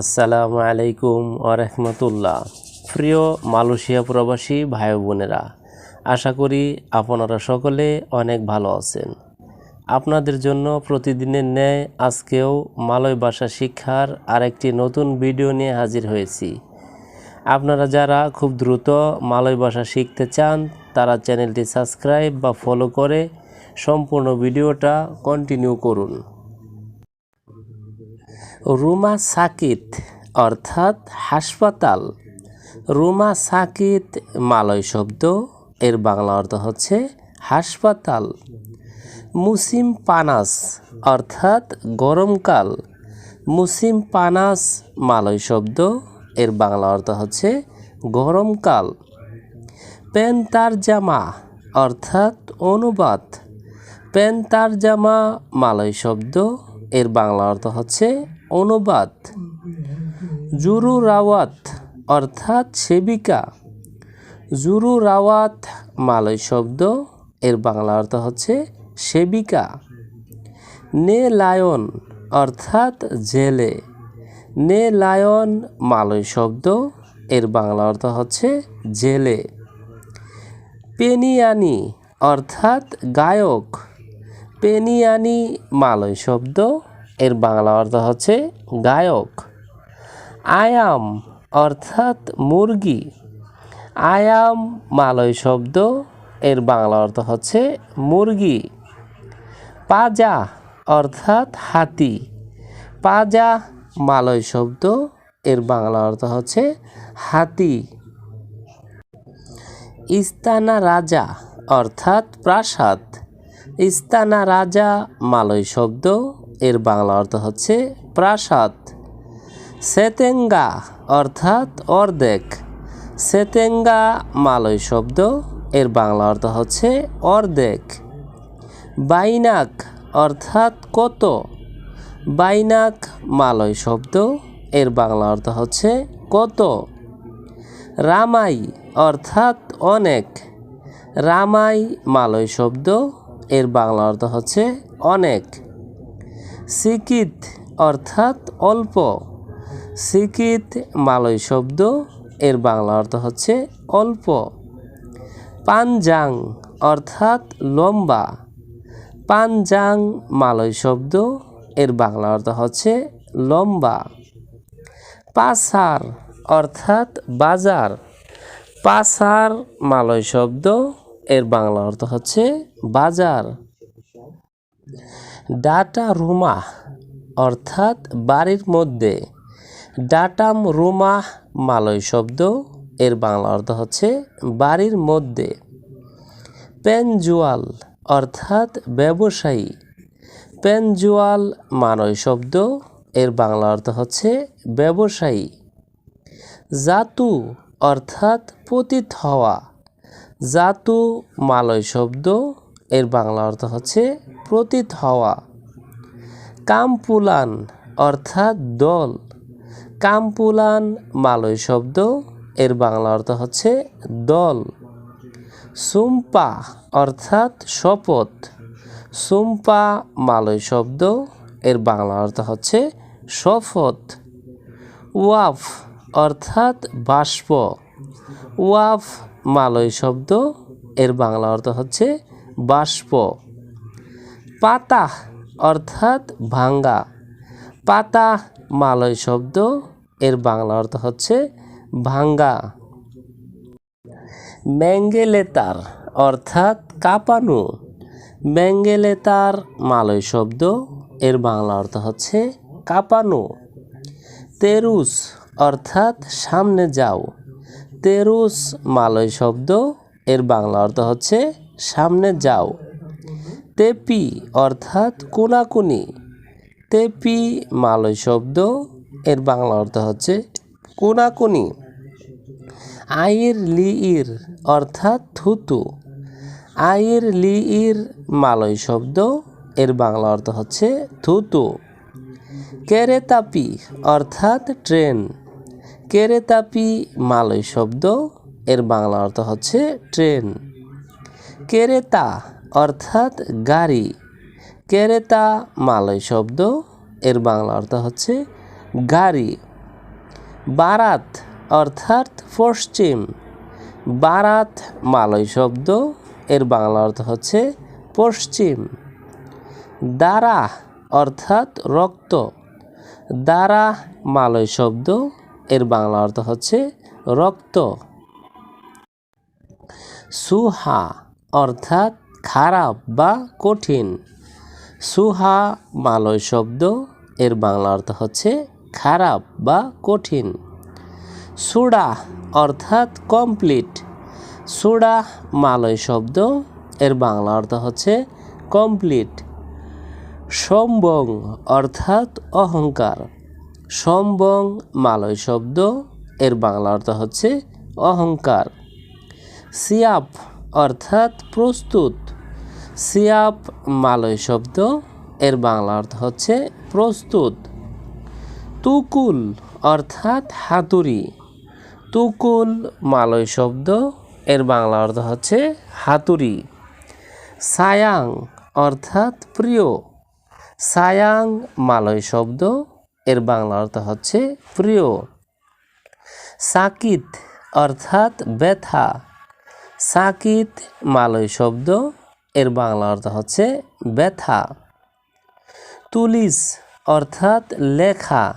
আসসালামু আলাইকুম আরহামতুল্লাহ প্রিয় মালয়েশিয়া প্রবাসী ভাই বোনেরা, আশা করি আপনারা সকলে অনেক ভালো আছেন। আপনাদের জন্য প্রতিদিনের ন্যায় আজকেও মালয় ভাষা শিক্ষার আরেকটি নতুন ভিডিও নিয়ে হাজির হয়েছি। আপনারা যারা খুব দ্রুত মালয় ভাষা শিখতে চান, তারা চ্যানেলটি সাবস্ক্রাইব বা ফলো করে সম্পূর্ণ ভিডিওটা কন্টিনিউ করুন। রুমা সাকিত, অর্থাৎ হাসপাতাল। রুমা সাকিত মালয় শব্দ, এর বাংলা অর্থ হচ্ছে হাসপাতাল। মুসিম পানাস, অর্থাৎ গরমকাল। মুসিম পানাস মালয় শব্দ, এর বাংলা অর্থ হচ্ছে গরমকাল। পেন্তার জামা অর্থাৎ অনুবাদ। পেন্তার জামা মালয় শব্দ, এর বাংলা অর্থ হচ্ছে অনুবাদ। জুরু রাওয়াত অর্থাৎ সেবিকা। জুরু রাওয়াত মালয় শব্দ, এর বাংলা অর্থ হচ্ছে সেবিকা। নে লায়ন অর্থাৎ জেলে। নে লায়ন মালয় শব্দ, এর বাংলা অর্থ হচ্ছে জেলে। পেনিয়ানি অর্থাৎ গায়ক। পেনিয়ানি মালয় শব্দ এর বাংলা অর্থ হচ্ছে গায়ক। আয়াম অর্থাৎ মুরগি। আয়াম মালয় শব্দ এর বাংলা অর্থ হচ্ছে মুরগি। পাজা অর্থাৎ হাতি। পাজা মালয় শব্দ এর বাংলা অর্থ হচ্ছে হাতি। ইস্তানা রাজা অর্থাৎ প্রাসাদ। ইস্তানা রাজা মালয় শব্দ এর বাংলা অর্থ হচ্ছে প্রাসাদ। সেতেঙ্গা অর্থাৎ অর্ধেক। সেতেঙ্গা মালয় শব্দ, এর বাংলা অর্থ হচ্ছে অর্ধেক। বাইনাক অর্থাৎ কত? বাইনাক মালয় শব্দ, এর বাংলা অর্থ হচ্ছে কত? রামাই অর্থাৎ অনেক। রামাই মালয় শব্দ, এর বাংলা অর্থ হচ্ছে অনেক। সিকিত অর্থাৎ অল্প। সিকিত মালয় শব্দ, এর বাংলা অর্থ হচ্ছে অল্প। পানজাং অর্থাৎ লম্বা। পানজাং মালয় শব্দ, এর বাংলা অর্থ হচ্ছে লম্বা। পাসার অর্থাৎ বাজার। পাসার মালয় শব্দ, এর বাংলা অর্থ হচ্ছে বাজার। ডাটা রুমা, অর্থাৎ বাড়ির মধ্যে। ডাটাম রুমা মালয় শব্দ, এর বাংলা অর্থ হচ্ছে বাড়ির মধ্যে। পেনজুয়াল, অর্থাৎ ব্যবসায়ী। পেনজুয়াল মালয় শব্দ, এর বাংলা অর্থ হচ্ছে ব্যবসায়ী। জাতু, অর্থাৎ পতিত হওয়া। জাতু মালয় শব্দ, এর বাংলা অর্থ হচ্ছে প্রতীত হওয়া। কামপুলান অর্থাৎ দল। কামপুলান মালয় শব্দ, এর বাংলা অর্থ হচ্ছে দল। সুম্পা অর্থাৎ শপথ। সুম্পা মালয় শব্দ, এর বাংলা অর্থ হচ্ছে শপথ। ওয়াফ অর্থাৎ বাষ্প। ওয়াফ মালয় শব্দ, এর বাংলা অর্থ হচ্ছে বাষ্প। পাতা অর্থাৎ ভাঙ্গা। পাতা মালয় শব্দ, এর বাংলা অর্থ হচ্ছে ভাঙ্গা। ম্যাঙ্গেলেতার অর্থাৎ কাঁপানো। ম্যাঙ্গেলেতার মালয় শব্দ, এর বাংলা অর্থ হচ্ছে কাঁপানো। তেরুস অর্থাৎ সামনে যাও। তেরুস মালয় শব্দ, এর বাংলা অর্থ হচ্ছে সামনে যাও। তেপি অর্থাৎ কোনাকুনি তেপি মালয় শব্দ, এর বাংলা অর্থ হচ্ছে কোনাকুনি। আইর লি ইর অর্থাৎ থুতু। আইর লি ইর মালয় শব্দ, এর বাংলা অর্থ হচ্ছে থুতু। কেরেতাপি অর্থাৎ ট্রেন। কেরেতাপি মালয় শব্দ, এর বাংলা অর্থ হচ্ছে ট্রেন। কেরেতা অর্থাৎ গাড়ি। কেরেতা মালয় শব্দ, এর বাংলা অর্থ হচ্ছে গাড়ি। বারাত অর্থাৎ পশ্চিম। বারাত মালয় শব্দ, এর বাংলা অর্থ হচ্ছে পশ্চিম। দ্বারা অর্থাৎ রক্ত। দ্বারা মালয় শব্দ, এর বাংলা অর্থ হচ্ছে রক্ত। সুহা অর্থাৎ খারাপ বা কঠিন। সুহা মালয় শব্দ, এর বাংলা অর্থ হচ্ছে খারাপ বা কঠিন। সুডা অর্থাৎ কমপ্লিট সুডা মালয় শব্দ, এর বাংলা অর্থ হচ্ছে কমপ্লিট সম্বং অর্থাৎ অহংকার। সম্বং মালয় শব্দ, এর বাংলা অর্থ হচ্ছে অহংকার। সিয়াপ অর্থাৎ প্রস্তুত। সিয়াপ মালয় শব্দ, এর বাংলা অর্থ হচ্ছে প্রস্তুত। তুকুল অর্থাৎ হাতুড়ি। তুকুল মালয় শব্দ, এর বাংলা অর্থ হচ্ছে হাতুড়ি। সায়াং অর্থাৎ প্রিয়। সায়াং মালয় শব্দ, এর বাংলা অর্থ হচ্ছে প্রিয়। সাকিত অর্থাৎ ব্যথা। সাকিত মালয় শব্দ এর বাংলা অর্থ হচ্ছে ব্যথা। তুলিস অর্থাৎ লেখা।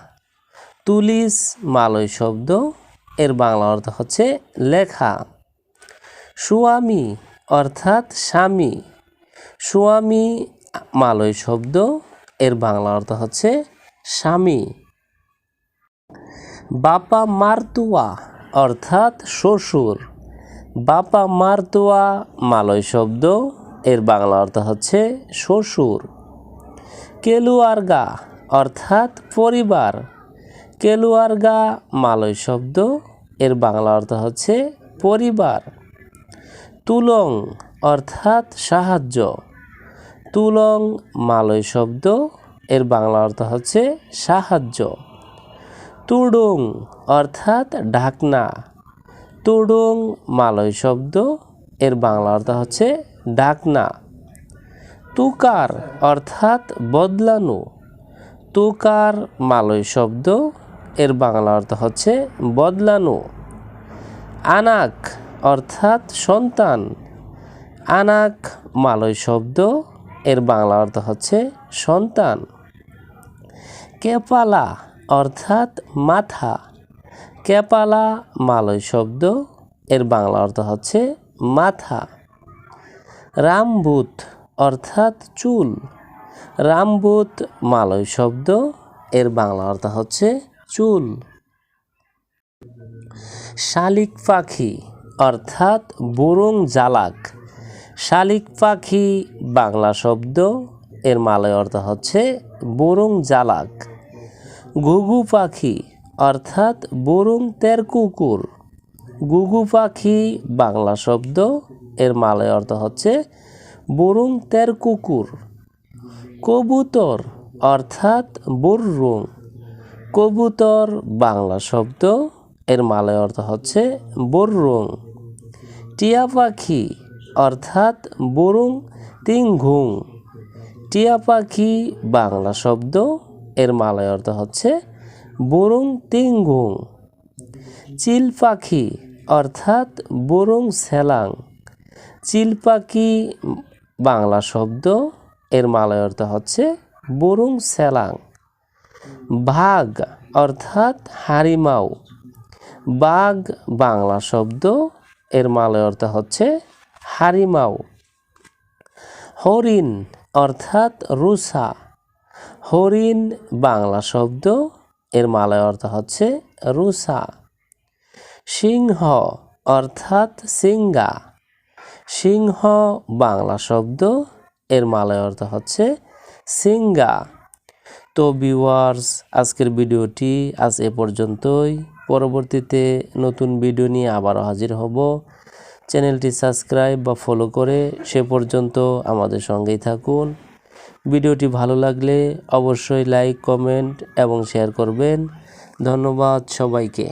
তুলিস মালয় শব্দ, এর বাংলা অর্থ হচ্ছে লেখা। স্বামী অর্থাৎ স্বামী। স্বামী মালয় শব্দ, এর বাংলা অর্থ হচ্ছে স্বামী। বাপা মারতুয়া অর্থাৎ শ্বশুর। বাপা মারতুয়া মালয় শব্দ এর বাংলা অর্থ হচ্ছে শ্বশুর। কেলুয়ারগা অর্থাৎ পরিবার। কেলুয়ারগা মালয় শব্দ, এর বাংলা অর্থ হচ্ছে পরিবার। তুলং অর্থাৎ সাহায্য। তুলং মালয় শব্দ, এর বাংলা অর্থ হচ্ছে সাহায্য। তুডুং অর্থাৎ ঢাকনা। তুডুং মালয় শব্দ এর বাংলা অর্থ হচ্ছে ডাকনা। তুকার অর্থাৎ বদলানো। তুকার মালয় শব্দ এর বাংলা অর্থ হচ্ছে বদলানো। আনাক অর্থাৎ সন্তান। আনাক মালয় শব্দ এর বাংলা অর্থ হচ্ছে সন্তান। কেপালা অর্থাৎ মাথা। কেপালা মালয় শব্দ এর বাংলা অর্থ হচ্ছে মাথা। রামভূত অর্থাৎ চুল। রামভূত মালয় শব্দ, এর বাংলা অর্থ হচ্ছে চুল। শালিক পাখি অর্থাৎ বুরুং জালাক। শালিক পাখি বাংলা শব্দ, এর মালয় অর্থ হচ্ছে বুরুং জালাক। ঘুঘু পাখি অর্থাৎ বরুং তের কুকুর। গুগু পাখি, বাংলা শব্দ, এর মালয় অর্থ হচ্ছে বরুং তের কুকুর। কবুতর অর্থাৎ বররুং কবুতর, বাংলা শব্দ, এর মালয় অর্থ হচ্ছে বররুং টিয়া পাখি অর্থাৎ বরুং তিংঘুং টিয়া পাখি, বাংলা শব্দ, এর মালয় অর্থ হচ্ছে বরুং তিংগুং চিল পাখি অর্থাৎ বরুং সেলাং। চিল পাখি বাংলা শব্দ, এর মালয় অর্থ হচ্ছে বরুং সেলাং। ভাগ অর্থাৎ হারিমাও। বাঘ বাংলা শব্দ, এর মালয় অর্থ হচ্ছে হারিমাও। হরিণ অর্থাৎ রুষা হরিণ বাংলা শব্দ, এর মালয় অর্থ হচ্ছে রুষা সিংহ, অর্থাৎ সিংহা। সিংহ বাংলা শব্দ, এর মালয় অর্থ হচ্ছে সিঙ্গা তো ভিউয়ার্স আজকের ভিডিওটি আজ এ পর্যন্তই। পরবর্তীতে নতুন ভিডিও নিয়ে আবারও হাজির হব। চ্যানেলটি সাবস্ক্রাইব বা ফলো করে সে পর্যন্ত আমাদের সঙ্গেই থাকুন। ভিডিওটি ভালো লাগলে অবশ্যই লাইক কমেন্ট এবং শেয়ার করবেন। ধন্যবাদ সবাইকে।